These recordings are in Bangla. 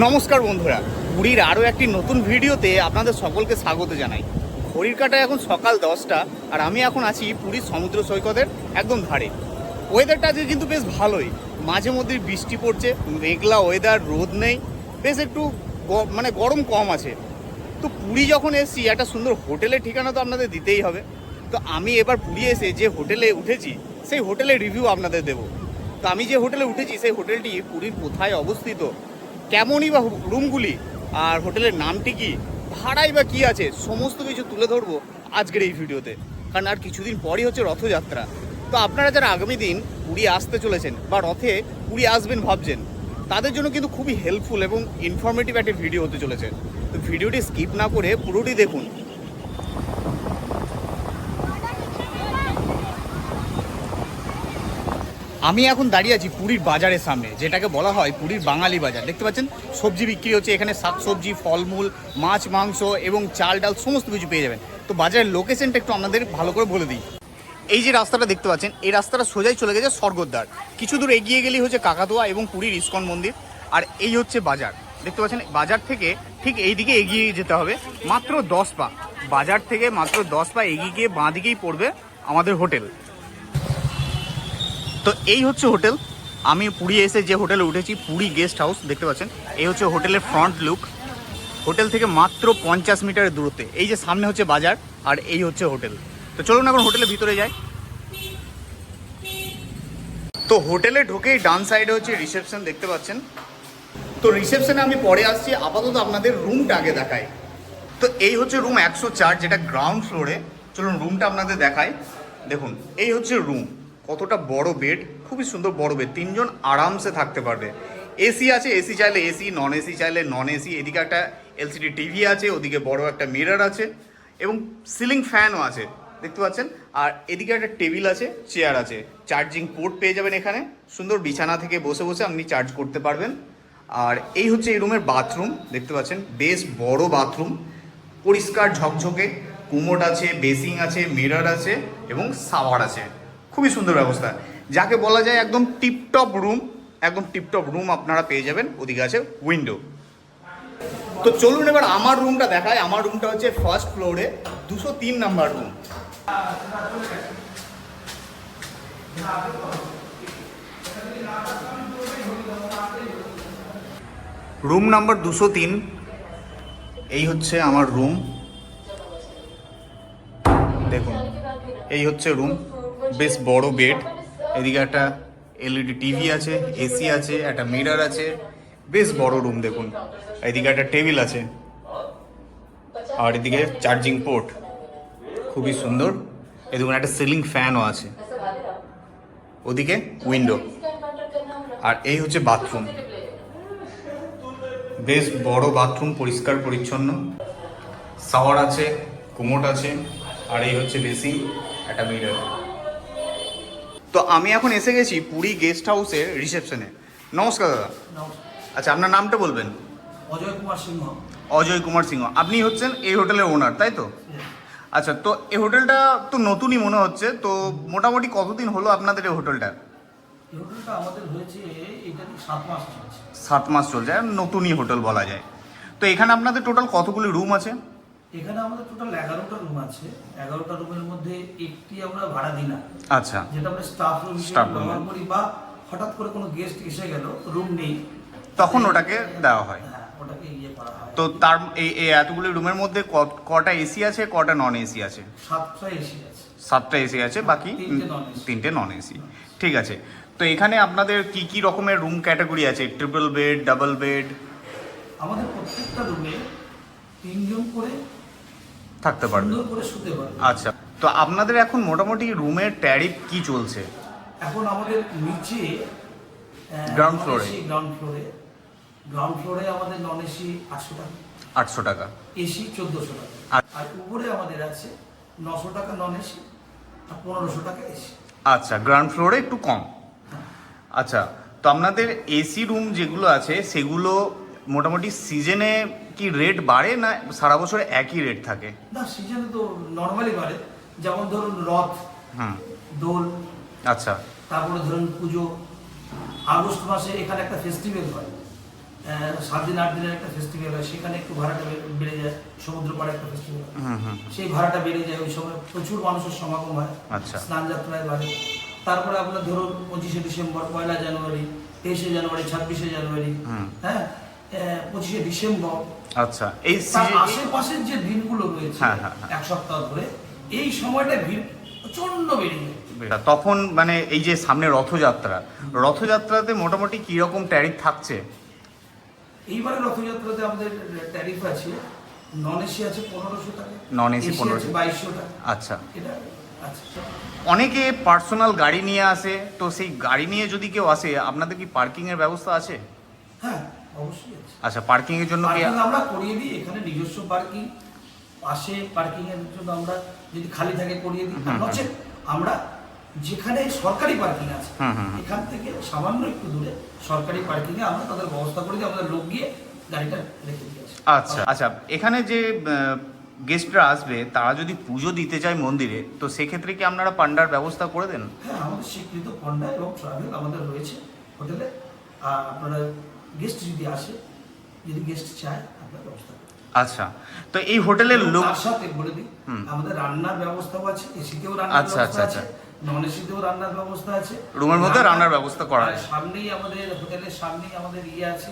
নমস্কার বন্ধুরা, পুরীর আরও একটি নতুন ভিডিওতে আপনাদের সকলকে স্বাগত জানাই। ঘড়ির কাটা এখন সকাল দশটা, আর আমি এখন আছি পুরীর সমুদ্র সৈকতের একদম ধারে। ওয়েদারটা আজকে কিন্তু বেশ ভালোই। মাঝে মধ্যে বৃষ্টি পড়ছে, মেঘলা ওয়েদার রোদ নেই, বেশ একটু মানে গরম কম আছে। তো পুরী যখন এসেছি, একটা সুন্দর হোটেলের ঠিকানা তো আপনাদের দিতেই হবে। তো আমি এবার পুরী এসে যে হোটেলে উঠেছি, সেই হোটেলের রিভিউ আপনাদের দেবো। তো আমি যে হোটেলে উঠেছি, সেই হোটেলটি পুরীর কোথায় অবস্থিত কেমনই বা রুমগুলি আর হোটেলের নামটি কি, ভাড়াই বা কি আছে, সমস্ত কিছু তুলে ধরবো আজকের এই ভিডিওতে। কারণ আর কিছুদিন পরই হচ্ছে রথযাত্রা। তো আপনারা যারা আগামী দিন পুরী আসতে চলেছেন বা রথে পুরী আসবেন ভাবছেন, তাদের জন্য কিন্তু খুবই হেল্পফুল এবং ইনফরমেটিভ একটা ভিডিও হতে চলেছে। তো ভিডিওটি স্কিপ না করে পুরোটি দেখুন। আমি এখন দাঁড়িয়ে আছি পুরীর বাজারের সামনে, যেটাকে বলা হয় পুরীর বাঙালি বাজার। দেখতে পাচ্ছেন? সবজি বিক্রি হচ্ছে এখানে শাকসবজি ফলমূল, মাছ, মাংস এবং চাল ডাল, সমস্ত কিছু পেয়ে যাবেন। তো বাজারের লোকেশনটা একটু আপনাদের ভালো করে বলে দিই। এই যে রাস্তাটা দেখতে পাচ্ছেন, এই রাস্তাটা সোজাই চলে গেছে স্বর্গদ্বার। কিছু দূর এগিয়ে গেলেই হচ্ছে কাকাতুয়া এবং পুরীর ইস্কন মন্দির। আর এই হচ্ছে বাজার। দেখতে পাচ্ছেন, বাজার থেকে ঠিক এই দিকে এগিয়ে যেতে হবে, মাত্র দশ পা। বাজার থেকে মাত্র দশ পা এগিয়ে গিয়ে বাঁ দিকেই পড়বে আমাদের হোটেল। তো এই হচ্ছে হোটেল। আমি পুরী এসে যে হোটেলে উঠেছি, পুরী গেস্ট হাউস, দেখতে পাচ্ছেন? এই হচ্ছে হোটেলের ফ্রন্ট লুক। হোটেল থেকে মাত্র পঞ্চাশ মিটারের দূরত্বে। এই যে সামনে হচ্ছে বাজার, আর এই হচ্ছে হোটেল। তো চলুন এখন হোটেলের ভিতরে যাই। তো হোটেলে ঢুকেই ডান সাইডে হচ্ছে রিসেপশন দেখতে পাচ্ছেন? তো রিসেপশনে আমি পরে আসছি, আপাতত আপনাদের রুমটা আগে দেখাই। তো এই হচ্ছে রুম একশো চার, যেটা গ্রাউন্ড ফ্লোরে চলুন রুমটা আপনাদের দেখাই। দেখুন, এই হচ্ছে রুম কতটা বড় বেড খুবই সুন্দর বড় বেড তিনজন আরামসে থাকতে পারবে। এসি আছে এসি চাইলে এসি নন এসি চাইলে নন এসি এদিকে একটা এলসিডি টিভি আছে, ওদিকে বড় একটা মিরর আছে এবং সিলিং ফ্যানও আছে। দেখতে পাচ্ছেন? আর এদিকে একটা টেবিল আছে চেয়ার আছে। চার্জিং পোর্ট পেয়ে যাবেন এখানে। সুন্দর বিছানা থেকে বসে বসে আপনি চার্জ করতে পারবেন। আর এই হচ্ছে এই রুমের বাথরুম দেখতে পাচ্ছেন? বেশ বড় বাথরুম পরিষ্কার ঝকঝকে। কুমোট আছে বেসিং আছে মিরর আছে এবং সাওয়ার আছে। খুবই সুন্দর ব্যবস্থা। যাকে বলা যায় একদম টিপটপ রুম, একদম টিপটপ রুম আপনারা পেয়ে যাবেন ওদিকে আছে উইন্ডো তো চলুন এবার আমার রুমটা দেখায় আমার রুমটা হচ্ছে ফার্স্ট ফ্লোরে দুশো তিন নাম্বার রুম রুম নাম্বার দুশো তিন, এই হচ্ছে আমার রুম দেখুন, এই হচ্ছে রুম বেশ বড় বেড এদিকে একটা এলইডি টিভি আছে এসি আছে, একটা মিরর আছে। বেশ বড় রুম দেখুন। এদিকে একটা টেবিল আছে। আর এদিকে চার্জিং পোর্ট খুবই সুন্দর। এদিকে একটা সিলিং ফ্যানও আছে। ওদিকে উইন্ডো আর এই হচ্ছে বাথরুম বেশ বড় বাথরুম পরিষ্কার, পরিচ্ছন্ন। শাওয়ার আছে, কুমোট আছে। আর এই হচ্ছে বেসিং একটা মিরর। তো আমি এখন এসে গেছি পুরী গেস্ট হাউসের রিসেপশনে নমস্কার দাদা। আচ্ছা আপনার নামটা বলবেন? অজয় কুমার সিংহ। অজয় কুমার সিংহ। আপনি হচ্ছেন এই হোটেলের ওনার তাই তো? আচ্ছা তো এই হোটেলটা তো নতুনই মনে হচ্ছে। তো মোটামুটি কতদিন হলো আপনাদের এই হোটেলটা? হোটেলটা আমাদের হয়েছে এটা সাত মাস চলছে। সাত মাস চলছে নতুনই হোটেল বলা যায়। তো এখানে আপনাদের টোটাল কতগুলি রুম আছে? এখানে আমাদের টোটাল এগারোটা রুম আছে। এগারোটা রুমের মধ্যে একটি আমরা ভাড়া দিই না। আচ্ছা। যেটা আমরা স্টাফ রুম। ব্যবহার করি বা হঠাৎ করে কোনো গেস্ট এসে গেল রুম নেই। তখন ওটাকে দেওয়া হয়। হ্যাঁ ওটাকে ইয়ে করা হয়। তো তার এই এতগুলি রুমের মধ্যে কটা এসি আছে কটা নন এসি আছে? সাতটা এসে আছে। সাতটা এসি আছে বাকি তিনটে তিনটে নন এসি ঠিক আছে। তো এখানে আপনাদের কি কি রকমের রুম ক্যাটাগরি আছে? ট্রিপল বেড ডাবল বেড আমাদের প্রত্যেকটা রুমে তিনজন করে থাকতে পারবে। সুন্দর করে শুতে পারবে। আচ্ছা তো আপনাদের এখন মোটামুটি রুমের ট্যারিফ কি চলছে? এখন আমাদের নিচে floor এ? গ্রাউন্ড ফ্লোরে গ্রাউন্ড ফ্লোরে আমাদের নন এসি আটশো টাকা। আটশো টাকা। এসি চোদ্দোশো টাকা। আর- আর উপরে আমাদের আছে নশো টাকা নন এসি আর পনেরোশো টাকা এসি আচ্ছা গ্রাউন্ড ফ্লোরে একটু কম। আচ্ছা তো আপনাদের এসি রুম যেগুলো আছে সেগুলো মোটামুটি সিজনে কি রেট বাড়ে না সারা বছর একই রেট থাকে? না সিজনে তো নর্মালি বাড়ে। যেমন ধরুন রথ হুম। দোল আচ্ছা। তারপরে ধরুন পুজো। আগস্ট মাসে এখানে একটা ফেস্টিভ্যাল হয়। সাত দিন আট দিনের একটা ফেস্টিভ্যাল হয়। সেখানে একটু ভাড়াটা বেড়ে যায়। সমুদ্র পাড়ে একটা ফেস্টিভ্যাল হুম হুম। সেই ভাড়াটা বেড়ে যায় ওই সময়। প্রচুর মানুষের সমাগম হয়। আচ্ছা। স্নান যাত্রায় বাড়ে। তারপরে আপনার ধরুন পঁচিশে ডিসেম্বর পয়লা জানুয়ারি তেইশে জানুয়ারি ছাব্বিশে জানুয়ারি। হ্যাঁ? পঁচিশে ডিসেম্বর। আচ্ছা এই আশেপাশের যে দিনগুলো রয়েছে হ্যাঁ, হ্যাঁ, হ্যাঁ। এক সপ্তাহ ধরে এই সময়টা ভিড় প্রচণ্ড বেড়ে যায়। তখন মানে এই যে সামনে রথযাত্রা রথযাত্রাতে মোটামুটি কি রকম ট্যারিফ থাকছে? এইবারে রথযাত্রাতে আমাদের ট্যারিফ আছে নন এসি আছে পনেরোশো টাকা AC 1500 আছে বাইশশো টাকা। আচ্ছা। এটা অনেকে পার্সোনাল গাড়ি নিয়ে আসে তো সেই গাড়ি নিয়ে যদি কেউ আসে আপনাদের কি পার্কিং এর ব্যবস্থা আছে? হ্যাঁ অবশ্যই আছে। আচ্ছা পার্কিং এর জন্য কি আমরা করিয়ে দিই এখানে নিজস্ব পার্কিং পাশে পার্কিং এর জন্য আমরা যদি খালি থাকে করিয়ে দিই নচেত আমরা যেখানে সরকারি পার্কিং আছে। এখান থেকে সামান্য একটু দূরে সরকারি পার্কিং এ আমরা তাদের ব্যবস্থা করে দিই আমাদের লোক গিয়ে গাড়িটা রেখে দিয়ে আসে। আচ্ছা আচ্ছা এখানে যে গেস্টরা আসবে তারা যদি পুজো দিতে চায় মন্দিরে তো সেক্ষেত্রে কি আপনারা পান্ডার ব্যবস্থা করে দেন? হ্যাঁ আমাদের স্বীকৃত পন্ডা এবং ট্রাভেল আমাদের রয়েছে হোটেলে। আর আপনারা গেস্ট যদি আসে যদি গেস্ট চায় আমরা ব্যবস্থা করি আচ্ছা তো এই হোটেলের লোক তার সাথে বলে দিই। আমাদের রান্নার ব্যবস্থাও আছে এসিতেও রান্নার আচ্ছা, ব্যবস্থা আচ্ছা, নন এসিতেও রান্নার ব্যবস্থা আছে রুমের মধ্যে রান্নার- ব্যবস্থা করা আর আছে। সামনেই আমাদের হোটেলের সামনেই আমাদের ইয়ে আছে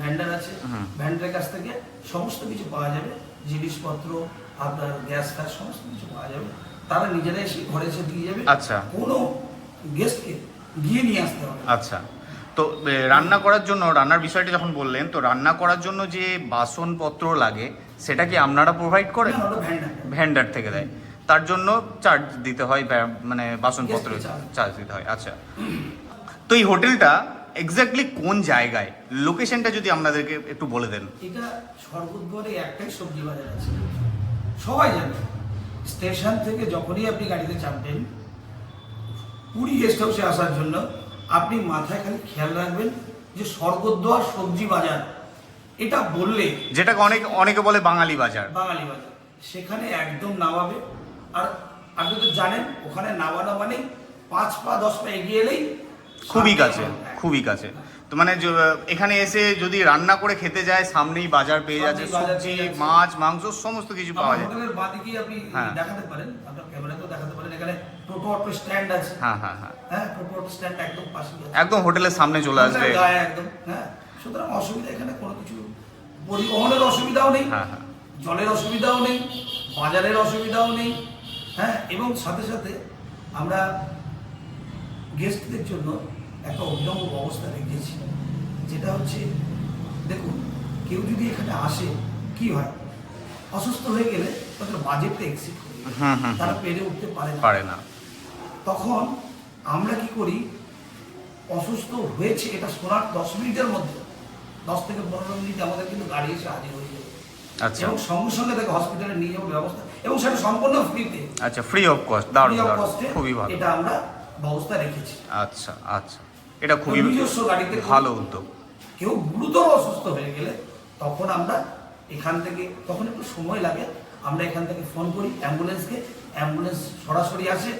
ভ্যান্ডার আছে হুম। ভ্যান্ডারের কাছ থেকে সমস্ত কিছু পাওয়া যাবে জিনিসপত্র আপনার গ্যাস ফ্যাস সমস্ত কিছু পাওয়া যাবে তারা নিজেরা এসে ঘরে এসে দিয়ে যাবে আচ্ছা। কোনো গেস্টকে গিয়ে নিয়ে আসতে হবে আচ্ছা তো রান্না করার জন্য রান্নার বিষয়টা যখন বললেন তো রান্না করার জন্য যে বাসনপত্র লাগে সেটা কি আপনারা প্রোভাইড করেন? ভ্যান্ডার থেকে। দেয়। তার জন্য চার্জ দিতে হয় মানে বাসনপত্র চার্জ দিতে হয় আচ্ছা। তো এই হোটেলটা এক্স্যাক্টলি কোন জায়গায়? লোকেশনটা যদি আপনাদেরকে একটু বলে দেন। এটা স্বর্গদ্বারে একটাই সবজি বাজার আছে। সবাই জানে স্টেশন থেকে যখনই আপনি গাড়িতে চাপবেন পুরী গেস্ট হাউসে আসার জন্য আপনি মাথায় খালি খেয়াল রাখবেন যে স্বর্গদ্বার সবজি বাজার এটা বললে যেটাকে অনেক অনেকে বলে বাঙালি বাজার। বাঙালি বাজার। সেখানে একদম নামাবে। আর আপনি তো জানেন ওখানে নামানো মানে পাঁচ পা দশ পা এগিয়ে এলেই খুবই কাছে খুবই কাছে। তো মানে এখানে এসে যদি রান্না করে খেতে যায় সামনেই বাজার পেয়ে যাচ্ছে। সবজি মাছ মাংস সমস্ত কিছু পাওয়া যায়। হোটেলের আপনি হ্যাঁ। দেখাতে পারেন। আপনার ক্যামেরাতেও দেখাতে পারেন। এখানে টোটো অটো স্ট্যান্ড আছে। হ্যাঁ হ্যাঁ হ্যাঁ। হ্যাঁ টোটো স্ট্যান্ড একদম পাশে একদম হোটেলের সামনে চলে আসবে। গায়ে একদম হ্যাঁ। সুতরাং অসুবিধা এখানে কোনো কিছু পরিবহনের অসুবিধাও নেই হ্যাঁ হ্যাঁ। জলের অসুবিধাও নেই বাজারের অসুবিধাও নেই হ্যাঁ। এবং সাথে সাথে আমরা গেস্টদের জন্য একটা অভিনব ব্যবস্থা রেখেছি যেটা হচ্ছে দেখুন কেউ যদি এখানে আসে কি হয়? অসুস্থ হয়ে গেলে তাদের বাজেটটা এক্সিট করে তারা পেরে উঠতে পারে না। তখন আমরা কি করি? অসুস্থ হয়েছে এটা শোনার দশ মিনিটের মধ্যে। দশ থেকে পনেরো মিনিট আমাদের কিন্তু গাড়ি এসে হাজির হয়ে যাবে। আচ্ছা। এবং সঙ্গে সঙ্গে তাকে হসপিটালে নিয়ে যাওয়ার ব্যবস্থা এবং সেটা সম্পূর্ণ ফ্রিতে আচ্ছা ফ্রি অফ কস্ট দারুণ দারুণ। খুবই ভালো। এটা আমরা ব্যবস্থা রেখেছি। আচ্ছা আচ্ছা। এটা খুবই নিজস্ব গাড়িতে ভালো উদ্যোগ। কেউ গুরুতর অসুস্থ হয়ে গেলে তখন আমরা এখান থেকে তখন একটু সময় লাগে আমরা এখান থেকে ফোন করি অ্যাম্বুলেন্সকে অ্যাম্বুলেন্স সরাসরি আসে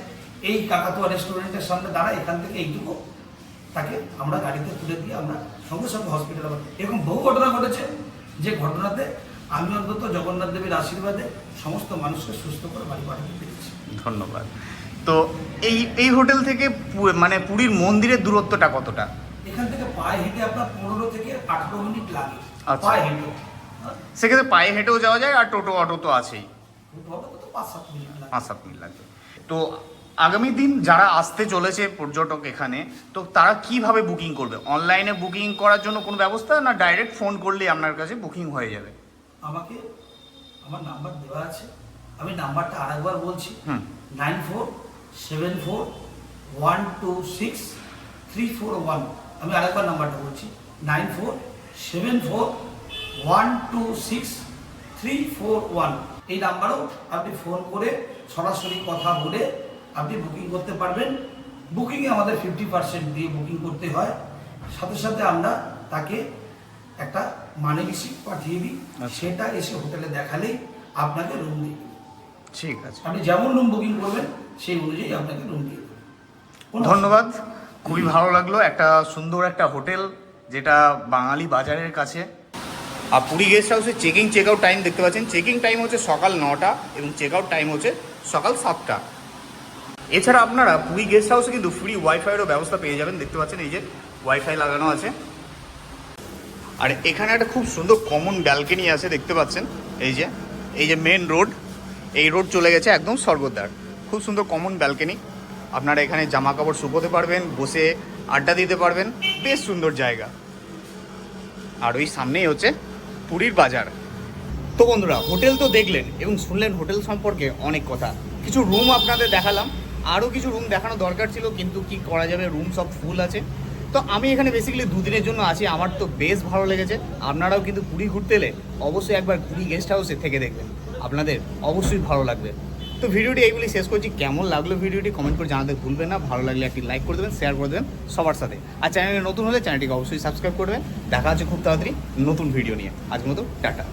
এই কাকাতুয়া রেস্টুরেন্টের সামনে দাঁড়ায় এখান থেকে এইটুকু তাকে আমরা গাড়িতে তুলে দিয়ে আমরা সঙ্গে সঙ্গে হসপিটালে এরকম বহু ঘটনা ঘটেছে যে ঘটনাতে আমি অন্তত জগন্নাথ দেবীর আশীর্বাদে সমস্ত মানুষকে সুস্থ করে বাড়ি পাঠাতে পেরেছি। ধন্যবাদ। তো এই এই হোটেল থেকে মানে পুরীর মন্দিরের দূরত্বটা কতটা? এখান থেকে পায়ে হেঁটে আপনার পনেরো থেকে আঠারো মিনিট লাগে। আচ্ছা। পায়ে হেঁটে হ্যাঁ, সেক্ষেত্রে পায়ে হেঁটেও যাওয়া যায় আর টোটো অটো তো আছেই। টোটো তো পাঁচ সাত মিনিট লাগে। পাঁচ সাত মিনিট লাগবে। তো আগামী দিন যারা আসতে চলেছে পর্যটক এখানে তো তারা কীভাবে বুকিং করবে? অনলাইনে বুকিং করার জন্য কোনো ব্যবস্থা না ডাইরেক্ট ফোন করলেই আপনার কাছে বুকিং হয়ে যাবে? আমাকে আমার নাম্বার দেওয়া আছে। আমি নাম্বারটা আরেকবার বলছি। হুম। Nine four seven four one two six three four one. আমি আরেকবার নাম্বারটা বলছি। Nine four seven four one two six three four one. এই নাম্বারেও আপনি ফোন করে সরাসরি কথা বলে আপনি বুকিং করতে পারবেন। বুকিংয়ে আমাদের ফিফটি পার্সেন্ট দিয়ে বুকিং করতে হয়। সাথে সাথে আমরা তাকে একটা মানি রিসিপ্ট পাঠিয়ে দিই। আচ্ছা। সেটা এসে হোটেলে দেখালেই আপনাকে রুম দিয়ে ঠিক আছে। আপনি যেমন রুম বুকিং করবেন সেই অনুযায়ী আপনাকে রুম দিয়ে ধন্যবাদ। খুবই ভালো লাগল। একটা সুন্দর একটা হোটেল যেটা বাঙালি বাজারের কাছে। আর পুরী গেস্ট হাউসে চেকিং চেক আউট টাইম দেখতে পাচ্ছেন। চেকিং টাইম হচ্ছে সকাল নটা এবং চেক আউট টাইম হচ্ছে সকাল সাতটা। এছাড়া আপনারা পুরী গেস্ট হাউসে কিন্তু ফ্রি ওয়াইফাইয়েরও ব্যবস্থা পেয়ে যাবেন। দেখতে পাচ্ছেন এই যে ওয়াইফাই লাগানো আছে। আর এখানে একটা খুব সুন্দর কমন ব্যালকনি আছে, দেখতে পাচ্ছেন? এই যে এই যে মেন রোড এই রোড চলে গেছে একদম স্বর্গদ্বার। খুব সুন্দর কমন ব্যালকনি আপনারা এখানে জামা কাপড় শুকোতে পারবেন, বসে আড্ডা দিতে পারবেন। বেশ সুন্দর জায়গা। আর ওই সামনেই হচ্ছে পুরীর বাজার। তো বন্ধুরা, হোটেল তো দেখলেন এবং শুনলেন হোটেল সম্পর্কে অনেক কথা। কিছু রুম আপনাদের দেখালাম। আরও কিছু রুম দেখানো দরকার ছিল, কিন্তু কি করা যাবে? রুম সব ফুল আছে। তো আমি এখানে বেসিক্যালি দুদিনের জন্য আছি, আমার তো বেশ ভালো লেগেছে। আপনারাও কিন্তু পুরী ঘুরতে এলে অবশ্যই একবার পুরী গেস্ট হাউসে থেকে দেখবেন। আপনাদের অবশ্যই ভালো লাগবে। তো ভিডিওটি এইগুলি শেষ করছি। কেমন লাগল ভিডিওটি কমেন্ট করে জানাতে ভুলবেন না। ভালো লাগলে একটি লাইক করে দেবেন শেয়ার করে দেবেন সবার সাথে। আর চ্যানেলে নতুন হলে চ্যানেলটিকে অবশ্যই সাবস্ক্রাইব করবেন দেখা হচ্ছে খুব তাড়াতাড়ি নতুন ভিডিও নিয়ে। আজকের মতো টাটা।